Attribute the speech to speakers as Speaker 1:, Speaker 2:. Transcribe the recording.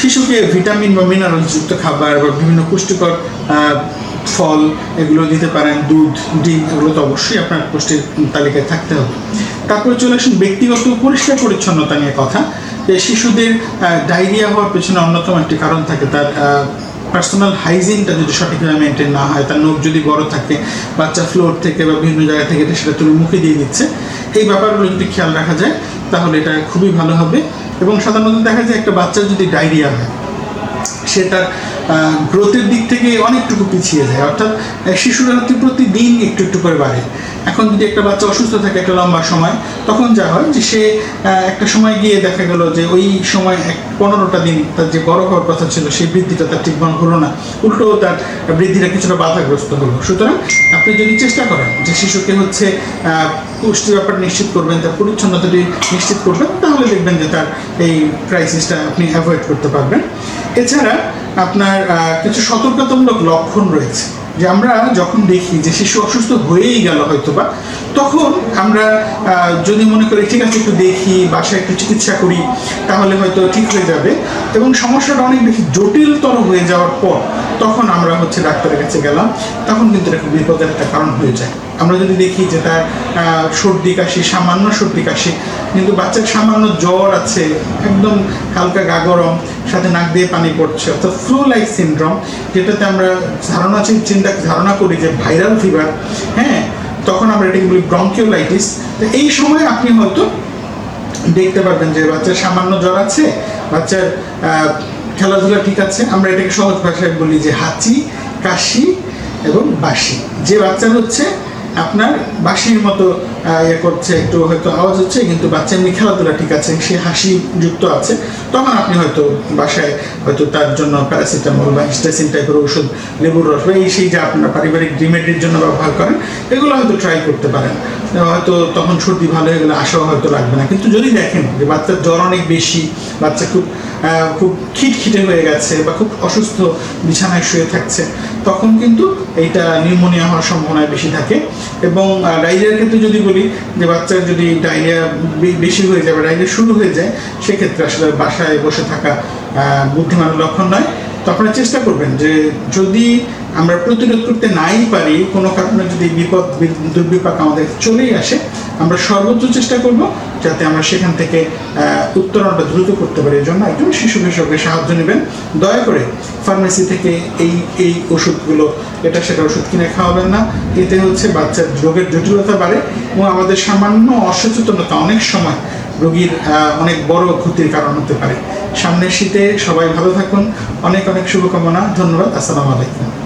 Speaker 1: শিশুকে ভিটামিন বা মিনারেলযুক্ত খাবার বা বিভিন্ন পুষ্টিকর ফল এগুলো দিতে পারেন, দুধ, ডিম, এগুলো তো অবশ্যই আপনার পুষ্টির তালিকায় থাকতে হবে। তারপরে চলে আসুন ব্যক্তিগত পরিষ্কার পরিচ্ছন্নতা নিয়ে কথা। যে শিশুদের ডায়রিয়া হওয়ার পেছনে অন্যতম একটি কারণ থাকে তার পার্সোনাল হাইজিনটা যদি সঠিকভাবে মেনটেন না হয়, তার নখ যদি বড় থাকে, বাচ্চা ফ্লোর থেকে বা বিভিন্ন জায়গা থেকে সেটা তুলে মুখে দিয়ে দিচ্ছে, এই ব্যাপারগুলো যদি খেয়াল রাখা যায়, তাহলে এটা খুবই ভালো হবে। এবং সাধারণত দেখা যায় একটা বাচ্চার যদি ডায়রিয়া হয় সে তার গ্রোথের দিক থেকে অনেকটুকু পিছিয়ে যায়। অর্থাৎ শিশুরা হচ্ছে প্রতিদিন একটু একটু করে বাড়ে। এখন যদি একটা বাচ্চা অসুস্থ থাকে একটা লম্বা সময়, তখন যা হয় যে সে একটা সময় গিয়ে দেখা গেল যে ওই সময় এক পনেরোটা দিন তার যে বড় হওয়ার কথা ছিল, সেই বৃদ্ধিটা তার ঠিকমতো হলো না। উল্টো তার বৃদ্ধিটা কিছুটা বাধাগ্রস্ত হলো। সুতরাং আপনি যদি চেষ্টা করেন যে শিশুকে হচ্ছে পুষ্টি ব্যাপার নিশ্চিত করবেন, তার পরিচ্ছন্নতাটি নিশ্চিত করবেন, তাহলে দেখবেন যে তার এই ক্রাইসিসটা আপনি অ্যাভয়েড করতে পারবেন। এছাড়া আপনার কিছু সতর্কতামূলক লক্ষণ রয়েছে। যে আমরা যখন দেখি যে শিশু অসুস্থ হয়েই গেল হয়তো বা তখন আমরা যদি মনে করি, ঠিক আছে, একটু দেখি, বাসায় একটু চিকিৎসা করি তাহলে হয়তো ঠিক হয়ে যাবে। এবং সমস্যাটা অনেক বেশি জটিলতর হয়ে যাওয়ার পর তখন আমরা হচ্ছে ডাক্তারের কাছে গেলাম, তখন কিন্তু এটা খুব বিপদের একটা কারণ হয়ে যায়। আমরা যদি দেখি যে তার সর্দি কাশি, সামান্য সর্দি কাশি, কিন্তু বাচ্চার সামান্য জ্বর আছে, একদম হালকা গা গরম, সাথে নাক দিয়ে পানি পড়ছে, অর্থাৎ ফ্লু লাইক সিনড্রোম যেটাতে আমরা ধারণা চিন্তা, ধারণা করি যে ভাইরাল ফিভার হ্যাঁ তখন আমরা এটাকে বলি ব্রঙ্কিওলাইটিস তো এই সময় আপনি হয়তো দেখতে পারবেন যে বাচ্চার সামান্য জ্বর আছে, বাচ্চার খেলাধুলা ঠিক আছে, আমরা এটাকে সহজ ভাষায় বলি যে হাঁচি, কাশি এবং বাসি যে বাচ্চা হচ্ছে, আপনার বাসির মতো ইয়ে করছে, একটু হয়তো আওয়াজ হচ্ছে, কিন্তু বাচ্চা এমনি খেলাধুলা ঠিক আছে, সে হাসি যুক্ত আছে, তখন আপনি হয়তো বাসায় হয়তো তার জন্য প্যারাসিটামল বা হিস্টাসিন টাইপের ওষুধ লেবুর রস বা এই সেই যে আপনার পারিবারিক রিমেডির জন্য ব্যবহার করেন, এগুলো হয়তো ট্রাই করতে পারেন। হয়তো তখন সর্দি ভালো হয়ে গেলে আশাও হয়তো লাগবে না। কিন্তু যদি দেখেন যে বাচ্চার জ্বর অনেক বেশি, বাচ্চা খুব খুব খিটখিটে হয়ে গেছে বা খুব অসুস্থ বিছানায় শুয়ে থাকছে, তখন কিন্তু এইটা নিউমোনিয়া হওয়ার সম্ভাবনা বেশি থাকে। এবং ডায়রিয়ার ক্ষেত্রে যদি বলি যে বাচ্চার যদি ডায়রিয়া বেশি হয়ে যায় বা ডায়রিয়া শুরু হয়ে যায়, সেক্ষেত্রে আসলে বাসায় বসে থাকা বুদ্ধিমানের লক্ষণ নয়। তো আপনারা চেষ্টা করবেন যে যদি আমরা প্রতিরোধ করতে নাই পারি, কোনো কারণে যদি বিপদ, দুর্বিপাক আমাদের চলেই আসে, আমরা সর্বোচ্চ চেষ্টা করব যাতে আমরা সেখান থেকে উত্তরণটা দ্রুত করতে পারি। এর জন্য একজন শিশু বিশেষজ্ঞের সাহায্য নেবেন। দয়া করে ফার্মেসি থেকে এই এই ওষুধগুলো, এটা সেটা ওষুধ কিনে খাওয়াবেন না। এতে হচ্ছে বাচ্চার রোগের জটিলতা বাড়ে এবং আমাদের সামান্য অসচেতনতা অনেক সময় রোগীর অনেক বড় ক্ষতির কারণ হতে পারে। সামনের শীতে সবাই ভালো থাকুন। অনেক অনেক শুভকামনা। ধন্যবাদ। আসসালামু আলাইকুম।